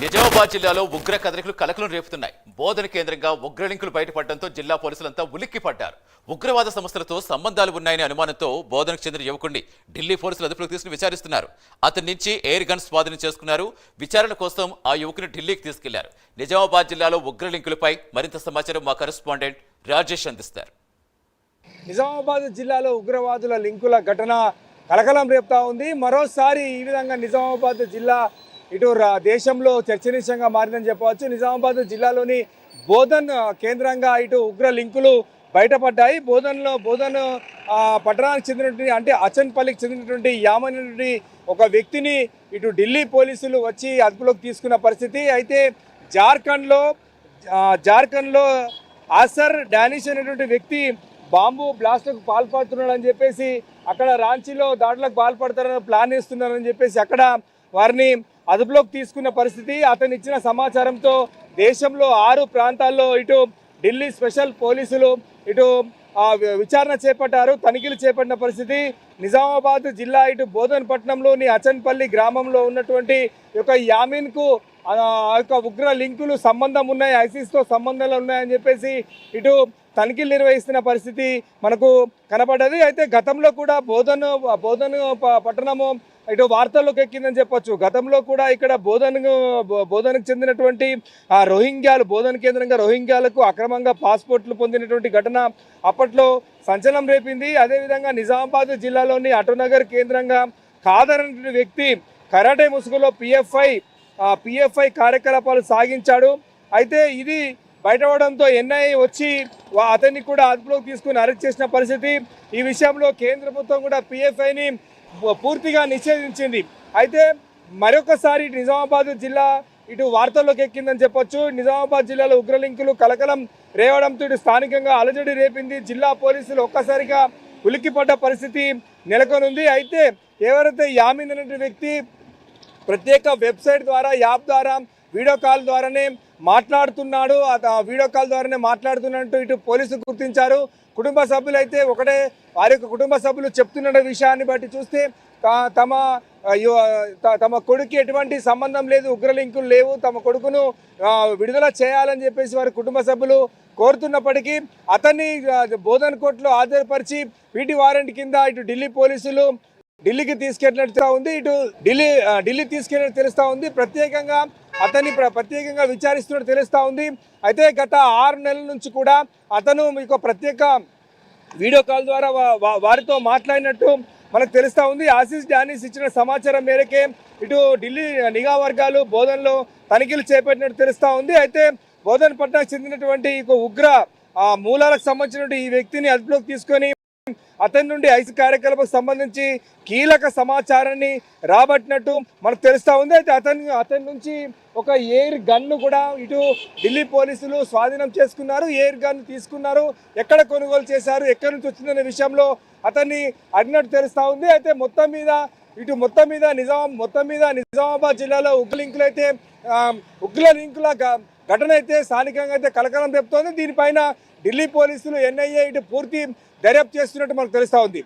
నిజామాబాద్ జిల్లాలో ఉగ్ర కదలికలు కలకలం రేపుతున్నాయి. బోధన కేంద్రంగా ఉగ్రలింకులు బయటపడడంతో జిల్లా పోలీసులంతా ఉలిక్కిపడ్డారు ఉగ్రవాద సంస్థలతో సంబంధాలు ఉన్నాయని అనుమానంతో బోధనకు చెందిన యువకుడిని ఢిల్లీ పోలీసులు అదుపులోకి తీసుకుని విచారిస్తున్నారు. అతని నుంచి ఎయిర్ గన్ స్వాధీనం చేసుకున్నారు. విచారణ కోసం ఆ యువకుని ఢిల్లీకి తీసుకెళ్ళారు. నిజామాబాద్ జిల్లాలో ఉగ్రలింకులపై మరింత సమాచారం మా కరెస్పాండెంట్ రాజేష్ అందిస్తారు. నిజామాబాద్ జిల్లాలో ఉగ్రవాదుల లింకుల ఘటన కలకలం రేపుతా ఉంది. మరోసారి ఈ విధంగా నిజామాబాద్ జిల్లా ఇటు రా- దేశంలో చర్చనీయాంగా మారిందని చెప్పవచ్చు. నిజామాబాద్ జిల్లాలోని బోధన్ కేంద్రంగా ఇటు ఉగ్ర లింకులు బయటపడ్డాయి. బోధన్లో బోధన్ పట్టణానికి చెందినటువంటి అంటే అచన్పల్లికి చెందినటువంటి యామన్ ఒక వ్యక్తిని ఇటు ఢిల్లీ పోలీసులు వచ్చి అదుపులోకి తీసుకున్న పరిస్థితి. అయితే జార్ఖండ్లో జార్ఖండ్లో ఆసర్ డానిష్ అనేటువంటి వ్యక్తి బాంబు బ్లాస్ట్కు పాల్పడుతున్నాడని చెప్పేసి అక్కడ రాంచీలో దాడులకు పాల్పడతారని ప్లాన్ వేస్తున్నారని చెప్పేసి అక్కడ వారిని అదుపులోకి తీసుకున్న పరిస్థితి అతను ఇచ్చిన సమాచారంతో దేశంలో ఆరు ప్రాంతాల్లో ఇటు ఢిల్లీ స్పెషల్ పోలీసులు ఇటు విచారణ చేపట్టారు తనిఖీలు చేపట్టిన పరిస్థితి. నిజామాబాద్ జిల్లా ఇటు బోధనపట్నంలోని అచన్పల్లి గ్రామంలో ఉన్నటువంటి యొక్క యామీన్కు యొక్క ఉగ్ర లింకులు సంబంధం ఉన్నాయి ఐసిస్తో సంబంధాలు ఉన్నాయని చెప్పేసి ఇటు తనిఖీలు నిర్వహిస్తున్న పరిస్థితి మనకు కనపడది అయితే గతంలో కూడా బోధన బోధన ప- పట్టణము ఇటు వార్తల్లోకి ఎక్కిందని చెప్పొచ్చు. గతంలో కూడా ఇక్కడ బోధన బోధనకు చెందినటువంటి ఆ రోహింగ్యాలు బోధన కేంద్రంగా రోహింగ్యాలకు అక్రమంగా పాస్పోర్ట్లు పొందినటువంటి ఘటన అప్పట్లో సంచలనం రేపింది. అదేవిధంగా నిజామాబాద్ జిల్లాలోని అటునగర్ కేంద్రంగా కాదనటువంటి వ్యక్తి కరాటే ముసుగులో పిఎఫ్ఐ పిఎఫ్ఐ కార్యకలాపాలు సాగించాడు. అయితే ఇది బయటపడడంతో ఎన్ఐఏ వచ్చి అతన్ని కూడా అదుపులోకి తీసుకుని అరెస్ట్ చేసిన పరిస్థితి. ఈ విషయంలో కేంద్ర ప్రభుత్వం కూడా పిఎఫ్ఐని పూర్తిగా నిషేధించింది. అయితే మరొకసారి నిజామాబాద్ జిల్లా ఇటు వార్తల్లోకి ఎక్కిందని చెప్పొచ్చు. నిజామాబాద్ జిల్లాలో ఉగ్రలింకులు కలకలం రేవడంతో ఇటు స్థానికంగా అలజడి రేపింది. జిల్లా పోలీసులు ఒక్కసారిగా ఉలిక్కిపడ్డ పరిస్థితి నెలకొనుంది. అయితే ఎవరైతే యామిన్ అనే వ్యక్తి ప్రత్యేక వెబ్సైట్ ద్వారా యాప్ ద్వారా వీడియో కాల్ ద్వారానే మాట్లాడుతున్నాడు. ఆ వీడియో కాల్ ద్వారానే మాట్లాడుతున్నట్టు ఇటు పోలీసులు గుర్తించారు. కుటుంబ సభ్యులు అయితే ఒకటే వారి యొక్క కుటుంబ సభ్యులు చెప్తున్న విషయాన్ని బట్టి చూస్తే తమ త- తమ కొడుకు ఎటువంటి సంబంధం లేదు ఉగ్రలింకులు లేవు. తమ కొడుకును విడుదల చేయాలని చెప్పేసి వారి కుటుంబ సభ్యులు కోరుతున్నప్పటికీ అతన్ని బోధన బోధన్ కోర్టులో హాజరుపరిచి వీటి వారెంట్ కింద ఇటు ఢిల్లీ పోలీసులు ఢిల్లీకి తీసుకెళ్ళినట్టు ఉంది. ఇటు ఢిల్లీ ఢిల్లీ తీసుకెళ్ళినట్టు తెలుస్తూ ఉంది. ప్రత్యేకంగా అతన్ని ప్ర- ప్రత్యేకంగా విచారిస్తున్నట్టు తెలుస్తూ ఉంది. అయితే గత ఆరు నెలల నుంచి కూడా అతను మీకు ప్రత్యేక వీడియో కాల్ ద్వారా వారితో మాట్లాడినట్టు మనకు తెలుస్తూ ఉంది. ఆశీస్ డానిస్ ఇచ్చిన సమాచారం మేరకే ఇటు ఢిల్లీ నిఘా వర్గాలు బోధనలో తనిఖీలు చేపట్టినట్టు తెలుస్తూ ఉంది. అయితే బోధన్ పట్నాకు చెందినటువంటి ఈ ఉగ్ర మూలాలకు సంబంధించినటువంటి ఈ వ్యక్తిని అదుపులోకి తీసుకొని అతని నుండి ఐసి కార్యకలాపకు సంబంధించి కీలక సమాచారాన్ని రాబట్టినట్టు మనకు తెలుస్తూ ఉంది. అయితే అతని అతని నుంచి ఒక ఎయిర్ గన్ను కూడా ఇటు ఢిల్లీ పోలీసులు స్వాధీనం చేసుకున్నారు. ఎయిర్ గన్ తీసుకున్నారు. ఎక్కడ కొనుగోలు చేశారు? ఎక్కడి నుంచి వచ్చిందనే విషయంలో అతన్ని అడిగినట్టు తెలుస్తూ ఉంది. అయితే మొత్తం మీద ఇటు మొత్తం మీద నిజాం మొత్తం మీద నిజామాబాద్ జిల్లాలో ఉగ్ర లింకులు అయితే ఉగ్ర లింకుల గ- ఘటన అయితే స్థానికంగా అయితే కలకలం రేపుతోంది. దీనిపైన ఢిల్లీ పోలీసులు ఎన్ఐఏ ఇటు పూర్తి దర్యాప్తు చేస్తున్నట్టు మనకు తెలుస్తూ ఉంది.